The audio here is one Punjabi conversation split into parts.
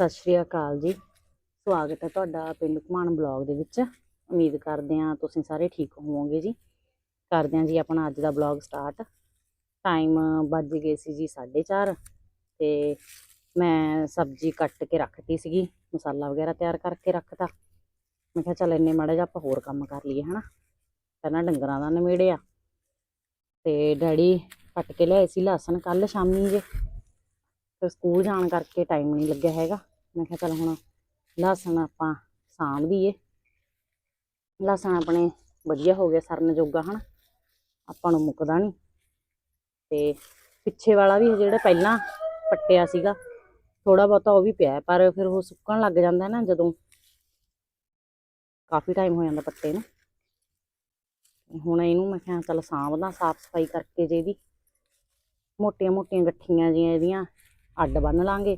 ਸਤਿ ਸ਼੍ਰੀ ਅਕਾਲ ਜੀ। ਸਵਾਗਤ ਹੈ ਤੁਹਾਡਾ ਪਿੰਡ ਘੁਮਾਣ ਬਲੌਗ ਦੇ ਵਿੱਚ। ਉਮੀਦ ਕਰਦੇ ਹਾਂ ਤੁਸੀਂ ਸਾਰੇ ਠੀਕ ਹੋਵੋਗੇ ਜੀ। ਕਰਦੇ ਹਾਂ ਜੀ ਆਪਣਾ ਅੱਜ ਦਾ ਬਲੌਗ ਸਟਾਰਟ। ਟਾਈਮ ਵੱਜ ਗਏ ਸੀ ਜੀ 4:30 ਤੇ ਮੈਂ ਸਬਜ਼ੀ ਕੱਟ ਕੇ ਰੱਖਤੀ ਸੀਗੀ, ਮਸਾਲਾ ਵਗੈਰਾ ਤਿਆਰ ਕਰਕੇ ਰੱਖਤਾ। ਮੈਂ ਕਿਹਾ ਚੱਲ ਇੰਨੇ ਮਾੜਾ ਜਿਹਾ ਆਪਾਂ ਹੋਰ ਕੰਮ ਕਰ ਲਈਏ, ਹਨਾ? ਪਹਿਲਾਂ ਡੰਗਰਾਂ ਦਾ ਨਿਬੇੜਿਆ ਤੇ ਡੈਡੀ ਕੱਟ ਕੇ ਲਿਆਏ ਸੀ ਲਸਣ ਕੱਲ ਸ਼ਾਮੀ ਜੇ। ਫਿਰ ਸਕੂਲ ਜਾਣ ਕਰਕੇ ਟਾਈਮ ਨਹੀਂ ਲੱਗਿਆ ਹੈਗਾ। ਮੈਂ ਕਿਹਾ ਚੱਲ ਹੁਣ ਲਸਣ ਆਪਾਂ ਸਾਂਭ ਦਈਏ ਲਸਣ ਆਪਣੇ ਵਧੀਆ ਹੋ ਗਿਆ ਸਰਨ ਜੋਗਾ, ਹਨ? ਆਪਾਂ ਨੂੰ ਮੁੱਕਦਾ ਨਹੀਂ ਤੇ ਪਿੱਛੇ ਵਾਲਾ ਵੀ ਜਿਹੜਾ ਪਹਿਲਾਂ ਪੱਟਿਆ ਸੀਗਾ ਥੋੜਾ ਬਹੁਤਾ ਉਹ ਵੀ ਪਿਆ ਪਰ ਫਿਰ ਉਹ ਸੁੱਕਣ ਲੱਗ ਜਾਂਦਾ ਨਾ ਜਦੋਂ ਕਾਫੀ ਟਾਈਮ ਹੋ ਜਾਂਦਾ ਪੱਤੇ ਨੂੰ। ਹੁਣ ਇਹਨੂੰ ਮੈਂ ਕਿਹਾ ਚੱਲ ਸਾਂਭਦਾ ਸਾਫ਼ ਸਫ਼ਾਈ ਕਰਕੇ ਜੇ ਇਹਦੀ ਮੋਟੀਆਂ ਮੋਟੀਆਂ ਗੱਠੀਆਂ ਜੀਆਂ ਇਹਦੀਆਂ ਅੱਡ ਬੰਨ ਲਾਂਗੇ।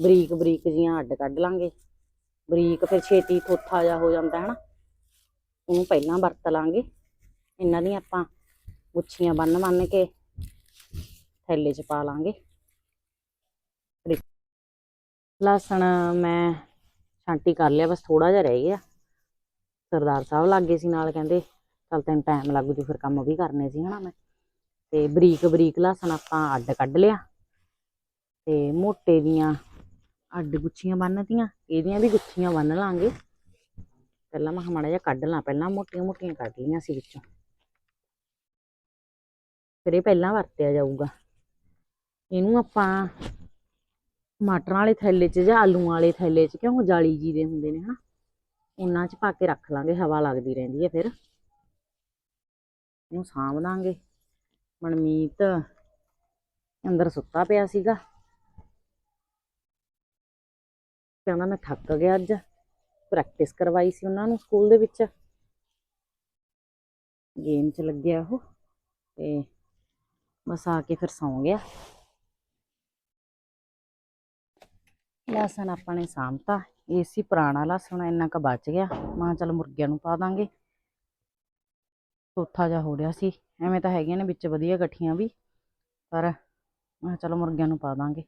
ਬਰੀਕ ਬਰੀਕ ਜੀਆਂ ਅੱਡ ਕੱਢ ਲਾਂਗੇ। ਬਰੀਕ ਫਿਰ ਛੇਤੀ ਥੋਥਾ ਜਿਹਾ ਹੋ ਜਾਂਦਾ ਹੈ ਨਾ ਉਹਨੂੰ ਪਹਿਲਾਂ ਵਰਤ ਲਾਂਗੇ। ਇਹਨਾਂ ਦੀਆਂ ਆਪਾਂ ਗੁੱਛੀਆਂ ਬੰਨ ਬੰਨ ਕੇ ਥੈਲੇ 'ਚ ਪਾ ਲਾਂਗੇ। ਲਸਣ ਮੈਂ ਛਾਂਟੀ ਕਰ ਲਿਆ, ਬਸ ਥੋੜਾ ਜਿਹਾ ਰਹਿ ਗਿਆ। ਸਰਦਾਰ ਸਾਹਿਬ ਲੱਗੇ ਸੀ ਨਾਲ, ਕਹਿੰਦੇ ਚੱਲ ਤੈਨੂੰ ਟਾਈਮ ਲੱਗ ਜੂ, ਫਿਰ ਕੰਮ ਵੀ ਕਰਨੇ ਸੀ, ਹਨਾ ਮੈਂ। ਤੇ ਬਰੀਕ ਬਰੀਕ ਲਸਣ ਆਪਾਂ ਅੱਡ ਕੱਢ ਲਿਆ। ਤੇ ਮੋਟੇ ਦੀਆਂ ਅੱਡ ਗੁੱਛੀਆਂ ਬੰਨਤੀਆਂ, ਇਹਦੀਆਂ ਵੀ ਗੁੱਛੀਆਂ ਬੰਨ ਲਾਂਗੇ। ਪਹਿਲਾਂ ਮੈਂ ਕਿਹਾ ਮਾੜਾ ਜਿਹਾ ਕੱਢ ਲਾਂ, ਪਹਿਲਾਂ ਮੋਟੀਆਂ ਮੋਟੀਆਂ ਕੱਢ ਲਈਆਂ ਸੀ ਵਿੱਚੋਂ। ਫਿਰ ਇਹ ਪਹਿਲਾਂ ਵਰਤਿਆ ਜਾਊਗਾ। ਇਹਨੂੰ ਆਪਾਂ ਟਮਾਟਰਾਂ ਵਾਲੇ ਥੈਲੇ 'ਚ ਜਾਂ ਆਲੂਆਂ ਵਾਲੇ ਥੈਲੇ 'ਚ, ਕਿਉਂ ਜਾਲੀ ਜੀ ਦੇ ਹੁੰਦੇ ਨੇ ਹਨਾ, ਉਹਨਾਂ 'ਚ ਪਾ ਕੇ ਰੱਖ ਲਾਂਗੇ, ਹਵਾ ਲੱਗਦੀ ਰਹਿੰਦੀ ਹੈ ਫਿਰ। ਇਹਨੂੰ ਸਾਂਭ ਦਾਂਗੇ ਮਨਮੀਤ ਅੰਦਰ ਸੁੱਤਾ ਪਿਆ ਸੀਗਾ। ਕਹਿਣਾ ਮੈਂ ਥੱਕ ਗਿਆ ਅੱਜ। ਪ੍ਰੈਕਟਿਸ ਕਰਵਾਈ ਸੀ ਉਹਨਾਂ ਨੂੰ ਸਕੂਲ ਦੇ ਵਿੱਚ। ਗੇਮ 'ਚ ਲੱਗਿਆ ਉਹ ਤੇ ਬਸ ਆ ਕੇ ਫਿਰ ਸੌਂ ਗਿਆ। ਲਸਣ ਆਪਾਂ ਨੇ ਸਾਂਭਤਾ। ਇਹ ਸੀ ਪੁਰਾਣਾ ਲਸਣ, ਇੰਨਾ ਕੁ ਬਚ ਗਿਆ। ਮਾਂ ਚੱਲ ਮੁਰਗਿਆਂ ਨੂੰ ਪਾ ਦਾਂਗੇ। ਚੌਥਾ ਜਿਹਾ ਹੋ ਰਿਹਾ ਸੀ। ਐਵੇਂ ਤਾਂ ਹੈਗੀਆਂ ਨੇ ਵਿੱਚ ਵਧੀਆ ਇਕੱਠੀਆਂ ਵੀ। ਪਰ ਮੈਂ ਕਿਹਾ ਚਲੋ ਮੁਰਗਿਆਂ ਨੂੰ ਪਾ ਦਾਂਗੇ।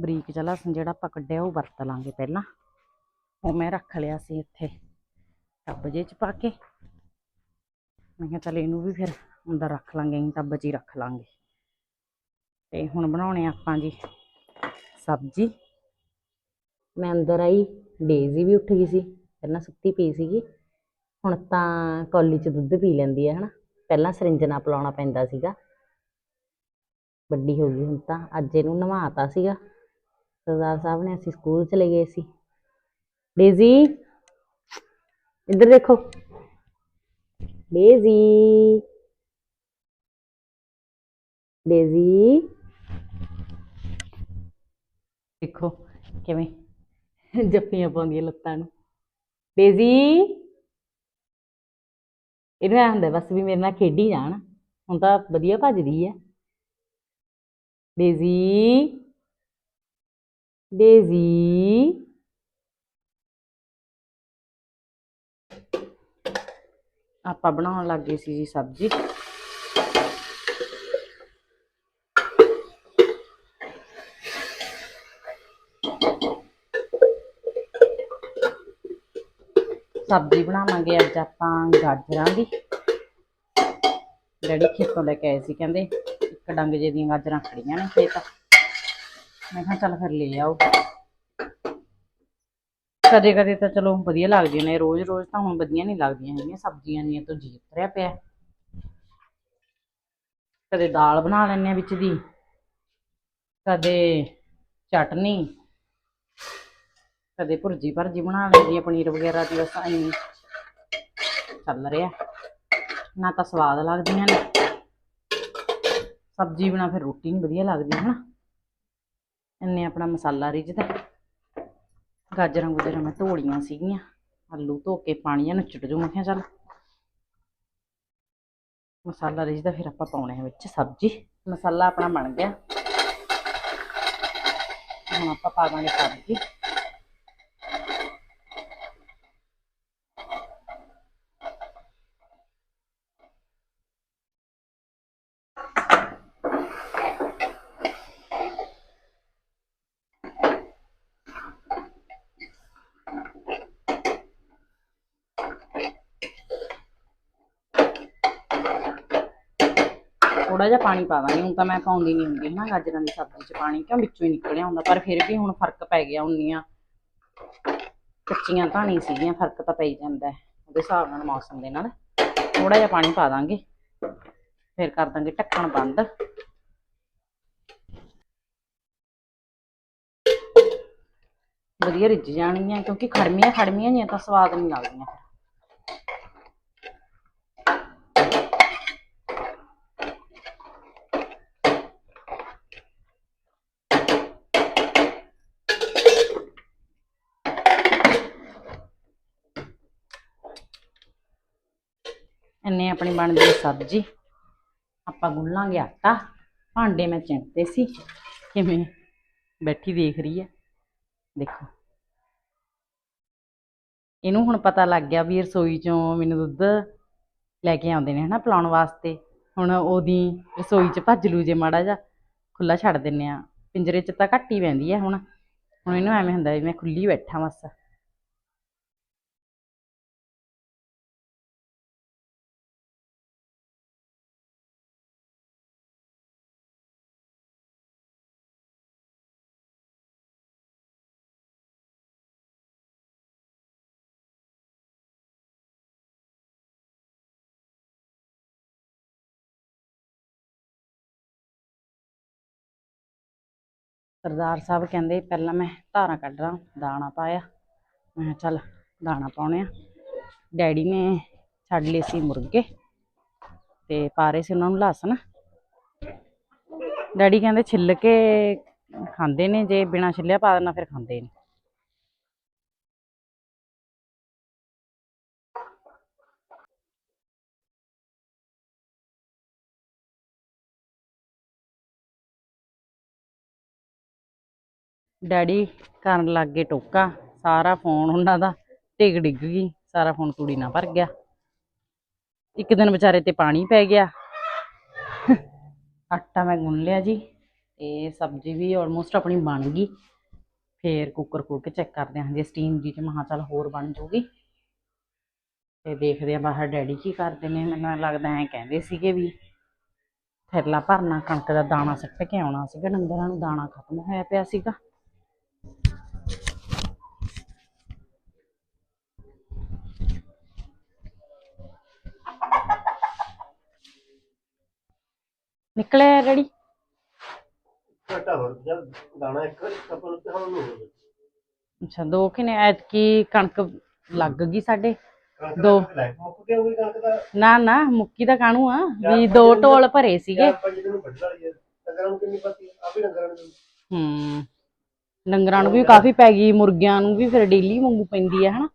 ਬਰੀਕ ਜਿਹਾ ਲਸਣ ਜਿਹੜਾ ਆਪਾਂ ਕੱਢਿਆ ਉਹ ਵਰਤ ਲਾਂਗੇ ਪਹਿਲਾਂ। ਉਹ ਮੈਂ ਰੱਖ ਲਿਆ ਸੀ ਇੱਥੇ, ਟੱਬ ਜੇ ਚ ਪਾ ਕੇ। ਮੈਂ ਕਿਹਾ ਚੱਲ ਇਹਨੂੰ ਵੀ ਫਿਰ ਅੰਦਰ ਰੱਖ ਲਾਂਗੇ ਟੱਬ 'ਚ ਹੀ ਰੱਖ ਲਾਂਗੇ। ਤੇ ਹੁਣ ਬਣਾਉਣੇ ਆਪਾਂ ਜੀ ਸਬਜ਼ੀ। ਮੈਂ ਅੰਦਰ ਆਈ, ਡੇਜ਼ੀ ਵੀ ਉੱਠ ਗਈ ਸੀ, ਪਹਿਲਾਂ ਸੁੱਤੀ ਪਈ ਸੀਗੀ। ਹੁਣ ਤਾਂ ਕੌਲੀ 'ਚ ਦੁੱਧ ਪੀ ਲੈਂਦੀ ਹੈ ਹਨਾ। ਪਹਿਲਾਂ ਸਰਿੰਜ ਨਾਲ ਪਿਲਾਉਣਾ ਪੈਂਦਾ ਸੀਗਾ। ਵੱਡੀ ਹੋ ਗਈ ਹੁਣ ਤਾਂ, ਅੱਜ ਇਹਨੂੰ ਨਵਾਤਾ ਸੀਗਾ। ਸਰਦਾਰ ਸਾਹਿਬ ਨੇ ਅਸੀਂ ਸਕੂਲ ਚਲੇ ਗਏ ਸੀ। ਡੇਜ਼ੀ, ਇੱਧਰ ਦੇਖੋ। ਡੇਜ਼ੀ। ਡੇਜ਼ੀ। ਦੇਖੋ, ਕਿਵੇਂ ਜੱਫੀਆਂ ਪਾਉਂਦੀਆਂ ਲੱਤਾਂ ਨੂੰ। ਡੇਜ਼ੀ। ਇਹਨੂੰ ਐ ਹੁੰਦਾ ਬਸ ਵੀ ਮੇਰੇ ਨਾਲ ਖੇਡੀ ਜਾਣ। ਹੁਣ ਤਾਂ ਵਧੀਆ ਭੱਜਦੀ ਹੈ ਡੇਜ਼ੀ। ਡੇਜ਼ੀ ਆਪਾਂ ਬਣਾਉਣ ਲੱਗੇ ਸੀ ਜੀ ਸਬਜ਼ੀ। ਸਬਜ਼ੀ ਬਣਾਵਾਂਗੇ ਅੱਜ ਆਪਾਂ ਗਾਜਰਾਂ ਦੀ। ਡੈਡੀ ਖੇਤੋਂ ਲੈ ਕੇ ਆਏ ਸੀ, ਕਹਿੰਦੇ ਇੱਕ ਡੰਗ ਜੇ ਦੀਆਂ ਗਾਜਰਾਂ ਖੜੀਆਂ ਨੇ ਖੇਤ। ਮੈਂ ਕਿਹਾ ਚੱਲ ਫਿਰ ਲੈ ਆਓ। ਕਦੇ ਕਦੇ ਤਾਂ ਚਲੋ ਵਧੀਆ ਲੱਗਦੀਆਂ ਨੇ ਰੋਜ਼ ਰੋਜ਼ ਤਾਂ ਹੁਣ ਵਧੀਆ ਨਹੀਂ ਲੱਗਦੀਆਂ ਹੈਗੀਆਂ, ਸਬਜ਼ੀਆਂ ਦੀਆਂ ਤੋਂ ਜੀ ਉਤਰਿਆ ਪਿਆ। ਕਦੇ ਦਾਲ ਬਣਾ ਲੈਂਦੇ ਆ ਵਿੱਚ ਦੀ, ਕਦੇ ਚਟਨੀ, ਕਦੇ ਭੁਰਜੀ ਭਰਜੀ ਬਣਾ ਲੈਂਦੀ ਆ, ਪਨੀਰ ਵਗੈਰਾ ਦੀ ਬਸ ਐਂ ਚੱਲ ਰਿਹਾ। ਨਾ ਤਾਂ ਸਵਾਦ ਲੱਗਦੀਆਂ ਨੇ। ਸਬਜ਼ੀ ਬਣਾ ਫਿਰ ਰੋਟੀ ਨਹੀਂ ਵਧੀਆ ਲੱਗਦੀ, ਹਨਾ? ਇੰਨੇ ਆਪਣਾ ਮਸਾਲਾ ਰਿੱਝਦਾ। ਗਾਜਰਾਂ ਗੁਜਰਾਂ ਮੈਂ ਧੋਲੀਆਂ ਸੀਗੀਆਂ, ਆਲੂ ਧੋ ਕੇ ਪਾਣੀਆਂ ਨੁੱਚੜ ਜੂ ਮੈਂ ਕਿਹਾ ਚੱਲ। ਮਸਾਲਾ ਰਿੱਝਦਾ, ਫਿਰ ਆਪਾਂ ਪਾਉਣੇ ਆ ਵਿੱਚ ਸਬਜ਼ੀ। ਮਸਾਲਾ ਆਪਣਾ ਬਣ ਗਿਆ। ਹੁਣ ਆਪਾਂ ਪਾ ਦਾਂਗੇ ਸਬਜ਼ੀ। ਥੋੜਾ ਜਿਹਾ ਪਾਣੀ ਪਾ ਦਾਂਗੇ। ਹੁਣ ਤਾਂ ਮੈਂ ਪਾਉਂਦੀ ਨਹੀਂ ਹੁੰਦੀ ਨਾ ਗਾਜਰਾਂ ਦੀ ਸਬਜ਼ੀ 'ਚ ਪਾਣੀ, ਕਿਉਂ ਵਿੱਚੋਂ ਹੀ ਨਿਕਲਿਆ ਹੁੰਦਾ। ਪਰ ਫਿਰ ਵੀ ਹੁਣ ਫ਼ਰਕ ਪੈ ਗਿਆ ਹੁੰਦੀਆਂ ਕੱਚੀਆਂ ਧਾਣੀ ਸੀਗੀਆਂ, ਫ਼ਰਕ ਤਾਂ ਪੈ ਜਾਂਦਾ ਉਹਦੇ ਹਿਸਾਬ ਨਾਲ ਮੌਸਮ ਦੇ ਨਾਲ ਥੋੜਾ ਜਿਹਾ ਪਾਣੀ ਪਾ ਦਾਂਗੇ। ਫਿਰ ਕਰ ਦਾਂਗੇ ਢੱਕਣ ਬੰਦ। ਵਧੀਆ ਰਿੱਝ ਜਾਣਗੀਆਂ, ਕਿਉਂਕਿ ਖੜਮੀਆਂ ਖੜਮੀਆਂ ਜੀਆਂ ਤਾਂ ਸਵਾਦ ਨਹੀਂ ਲੱਗਦੀਆਂ। ਇੰਨੇ ਆਪਣੀ ਬਣਦੀ ਹੈ ਸਬਜ਼ੀ। ਆਪਾਂ ਗੁੰਨਾਂਗੇ ਆਟਾ। ਭਾਂਡੇ ਮੈਂ ਚਿੰਤੇ ਸੀ। ਕਿਵੇਂ ਬੈਠੀ ਦੇਖ ਰਹੀ ਹੈ। ਦੇਖੋ। ਇਹਨੂੰ ਹੁਣ ਪਤਾ ਲੱਗ ਗਿਆ ਵੀ ਰਸੋਈ ਚੋਂ ਮੈਨੂੰ ਦੁੱਧ ਲੈ ਕੇ ਆਉਂਦੇ ਨੇ ਹਨਾ ਪਿਲਾਉਣ ਵਾਸਤੇ। ਹੁਣ ਉਹਦੀ ਰਸੋਈ 'ਚ ਭੱਜ ਲੂ ਜੇ ਮਾੜਾ ਜਿਹਾ। ਖੁੱਲਾ ਛੱਡ ਦਿੰਨੇ ਆ ਪਿੰਜਰੇ 'ਚ ਤਾਂ ਘੱਟ ਹੀ ਪੈਂਦੀ ਹੈ ਹੁਣ। ਹੁਣ ਇਹਨੂੰ ਐਵੇਂ ਹੁੰਦਾ ਵੀ ਮੈਂ ਖੁੱਲੀ ਬੈਠਾ ਬਸ। ਸਰਦਾਰ ਸਾਹਿਬ ਕਹਿੰਦੇ, ਪਹਿਲਾਂ ਮੈਂ ਧਾਰਾਂ ਕੱਢ ਦਾਣਾ ਪਾਇਆ। ਮੈਂ ਕਿਹਾ, ਚੱਲ, ਦਾਣਾ ਪਾਉਣੇ ਆ। ਡੈਡੀ ਨੇ ਛੱਡ ਲਏ ਸੀ ਮੁਰਗੇ ਤੇ ਪਾ ਰਹੇ ਸੀ ਉਹਨਾਂ ਨੂੰ ਲਸਣ। ਡੈਡੀ ਕਹਿੰਦੇ, ਛਿੱਲ ਕੇ ਖਾਂਦੇ ਨੇ, ਜੇ ਬਿਨਾਂ ਛਿੱਲਿਆ ਪਾ ਦੇਣਾ, ਫਿਰ ਖਾਂਦੇ ਨੇ। ਡੈਡੀ ਕਰਨ ਲੱਗ ਗਏ ਟੋਕਾ, ਸਾਰਾ ਫੋਨ ਉਹਨਾਂ ਦਾ ਡਿੱਗ ਡਿੱਗ ਗਈ, ਸਾਰਾ ਫੋਨ ਕੁੜੀ ਨਾਲ ਭਰ ਗਿਆ। ਇੱਕ ਦਿਨ ਵਿਚਾਰੇ ਤੇ ਪਾਣੀ ਪੈ ਗਿਆ। ਆਟਾ ਮੈਂ ਗੁੰਨ ਲਿਆ ਜੀ, ਤੇ ਸਬਜ਼ੀ ਵੀ ਆਲਮੋਸਟ ਆਪਣੀ ਬਣ ਗਈ। ਫੇਰ ਕੁੱਕਰ ਖੋਲ ਕੇ ਚੈੱਕ ਕਰਦੇ ਹਾਂ ਜੇ ਸਟੀਮ ਜੀ ਚ ਮਹਾ ਚੱਲ ਹੋਰ ਬਣ ਜੂਗੀ। ਤੇ ਦੇਖਦੇ ਆ ਬਾਹਰ ਡੈਡੀ ਕੀ ਕਰਦੇ ਨੇ, ਮੈਨੂੰ ਲੱਗਦਾ ਐ ਕਹਿੰਦੇ ਸੀਗੇ ਵੀ ਥੈਲਾ ਭਰਨਾ, ਕਣਕ ਦਾ ਦਾਣਾ ਸਿੱਟ ਕੇ ਆਉਣਾ ਸੀਗਾ, ਡੰਗਰਾਂ ਨੂੰ ਦਾਣਾ ਖਤਮ ਹੋਇਆ ਪਿਆ ਸੀਗਾ। ਨਿਕਲਿਆ ਡੈਡੀ ਘਟਾ ਹੋਰ ਜਦ ਦਾਣਾ ਇੱਕ ਆਪਾਂ ਨੂੰ ਪਿਹਾਉਣ ਨੂੰ ਹੋਵੇ ਅੱਛਾ ਦੋ ਕਿਨੇ ਐਤਕੀ ਕਣਕ ਲੱਗ ਗਈ ਸਾਡੇ। ਦੋ। ਲੈ ਮੁੱਕ ਗਿਆ ਹੋਈ ਕਣਕ ਦਾ ਨਾ ਨਾ ਮੁੱਕੀ ਦਾ ਕਾਣੂ ਆ? ਵੀ ਦੋ ਢੋਲ ਭਰੇ ਸੀਗੇ। ਪੰਜ ਦਿਨ ਵੱਢ ਵਾਲੀ ਹੈ ਡੰਗਰਾਂ ਨੂੰ ਕਿੰਨੀ ਪਤੀ ਆ? ਵੀ ਡੰਗਰਾਂ ਨੂੰ। ਹੂੰ। ਡੰਗਰਾਂ ਨੂੰ ਵੀ ਕਾਫੀ ਪੈ ਗਈ ਮੁਰਗਿਆਂ ਨੂੰ ਵੀ ਫਿਰ ਡੇਲੀ ਵਾਂਗੂ ਪੈਂਦੀ ਆ ਹਨਾ।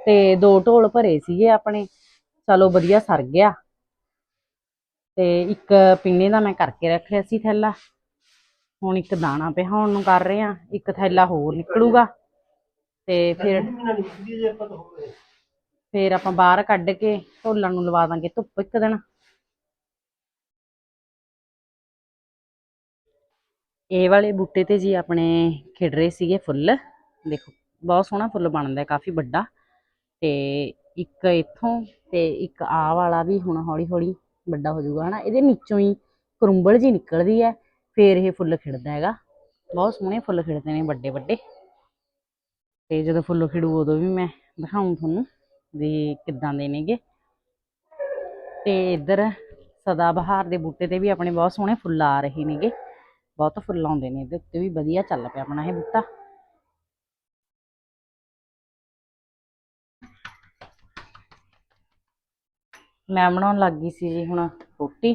ਤੇ ਦੋ ਢੋਲ ਭਰੇ ਸੀਗੇ ਆਪਣੇ। ਚਲੋ ਵਧੀਆ ਸਰ ਗਿਆ। ਤੇ ਇੱਕ ਪਿੰਨੇ ਦਾ ਮੈਂ ਕਰਕੇ ਰੱਖ ਲਿਆ ਸੀ ਥੈਲਾ। ਹੁਣ ਇੱਕ ਦਾਣਾ ਪਿਹਾਉਣ ਨੂੰ ਕਰ ਰਹੇ ਆ ਇੱਕ ਥੈਲਾ ਹੋਰ ਨਿਕਲੂਗਾ। ਤੇ ਫਿਰ ਫਿਰ ਆਪਾਂ ਬਾਹਰ ਕੱਢ ਕੇ ਢੋਲਾਂ ਨੂੰ ਲਵਾ ਦਾਂਗੇ ਧੁੱਪ ਇੱਕ ਦਿਨ। ਇਹ ਵਾਲੇ ਬੂਟੇ ਤੇ ਜੀ ਆਪਣੇ ਖਿੜ ਰਹੇ ਸੀਗੇ ਫੁੱਲ। ਦੇਖੋ ਬਹੁਤ ਸੋਹਣਾ ਫੁੱਲ ਬਣਦਾ ਹੈ ਕਾਫੀ ਵੱਡਾ। ਤੇ ਇੱਕ ਇੱਥੋਂ ਤੇ ਇੱਕ ਆ ਵਾਲਾ ਵੀ ਹੁਣ ਹੌਲੀ ਹੌਲੀ ਵੱਡਾ ਹੋ ਜਾਊਗਾ, ਹਨਾ? ਇਹਦੇ ਨੀਚੋਂ ਹੀ ਕਰੁੰਬਲ ਜੀ ਨਿਕਲਦੀ ਹੈ, ਫੇਰ ਇਹ ਫੁੱਲ ਖਿੜਦਾ ਹੈਗਾ। ਬਹੁਤ ਸੋਹਣੇ ਫੁੱਲ ਖਿੜਦੇ ਨੇ ਵੱਡੇ ਵੱਡੇ। ਤੇ ਜਦੋਂ ਫੁੱਲ ਖਿੜੂ, ਉਦੋਂ ਵੀ ਮੈਂ ਦਿਖਾਉਂ ਤੁਹਾਨੂੰ ਵੀ ਕਿੱਦਾਂ ਦੇ ਨੇਗੇ। ਤੇ ਇੱਧਰ ਸਦਾ ਬਹਾਰ ਦੇ ਬੂਟੇ ਤੇ ਵੀ ਆਪਣੇ ਬਹੁਤ ਸੋਹਣੇ ਫੁੱਲ ਆ ਰਹੇ ਨੇਗੇ। ਬਹੁਤ ਫੁੱਲ ਆਉਂਦੇ ਨੇ, ਇਹਦੇ ਉੱਤੇ ਵੀ ਵਧੀਆ ਚੱਲ ਪਿਆ ਆਪਣਾ ਇਹ ਬੂਟਾ। ਮੈਂ ਬਣਾਉਣ ਲੱਗ ਗਈ ਸੀ ਜੀ ਹੁਣ ਰੋਟੀ।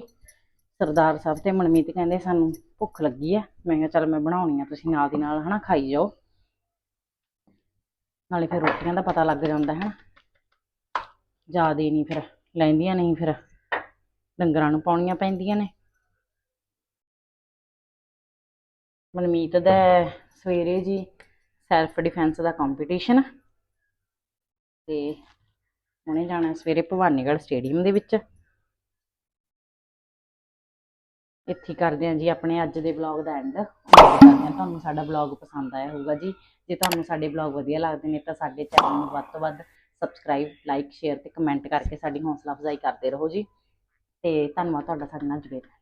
ਸਰਦਾਰ ਸਾਹਿਬ ਤੇ ਮਨਮੀਤ ਕਹਿੰਦੇ ਸਾਨੂੰ ਭੁੱਖ ਲੱਗੀ ਆ। ਮੈਂ ਕਿਹਾ ਚੱਲ ਮੈਂ ਬਣਾਉਣੀ ਆ, ਤੁਸੀਂ ਨਾਲ ਦੀ ਨਾਲ ਹਨਾ ਖਾਈ ਜਾਓ। ਨਾਲੇ ਫਿਰ ਰੋਟੀਆਂ ਦਾ ਪਤਾ ਲੱਗ ਜਾਂਦਾ ਹੈ ਜ਼ਿਆਦਾ ਨਹੀਂ ਫਿਰ, ਲੈਂਦੀਆਂ ਨਹੀਂ ਫਿਰ। ਡੰਗਰਾਂ ਨੂੰ ਪਾਉਣੀਆਂ ਪੈਂਦੀਆਂ ਨੇ। ਮਨਮੀਤ ਦਾ ਸਵੇਰੇ ਜੀ ਸੈਲਫ ਡਿਫੈਂਸ ਦਾ ਕੰਪੀਟੀਸ਼ਨ ਤੇ ਉਹਨੇ ਜਾਣਾ ਸਵੇਰੇ ਭਵਾਨੀਗੜ੍ਹ ਸਟੇਡੀਅਮ ਦੇ ਵਿੱਚ। ਇੱਥੇ ਕਰਦੇ ਹਾਂ ਜੀ ਆਪਣੇ ਅੱਜ ਦੇ ਵਲੌਗ ਦਾ ਐਂਡ ਕਰਦੇ ਹਾਂ ਤੁਹਾਨੂੰ ਸਾਡਾ ਵਲੌਗ ਪਸੰਦ ਆਇਆ ਹੋਊਗਾ ਜੀ। ਜੇ ਤੁਹਾਨੂੰ ਸਾਡੇ ਵਲੌਗ ਵਧੀਆ ਲੱਗਦੇ ਨੇ ਤਾਂ ਸਾਡੇ ਚੈਨਲ ਨੂੰ ਵੱਧ ਤੋਂ ਵੱਧ ਸਬਸਕ੍ਰਾਈਬ ਲਾਈਕ ਸ਼ੇਅਰ ਤੇ ਕਮੈਂਟ ਕਰਕੇ ਸਾਡੀ ਹੌਸਲਾ ਅਫਜ਼ਾਈ ਕਰਦੇ ਰਹੋ ਜੀ। ਤੇ ਧੰਨਵਾਦ ਤੁਹਾਡਾ ਸਾਡੇ ਨਾਲ ਜੁੜੇ ਰਹਿਣ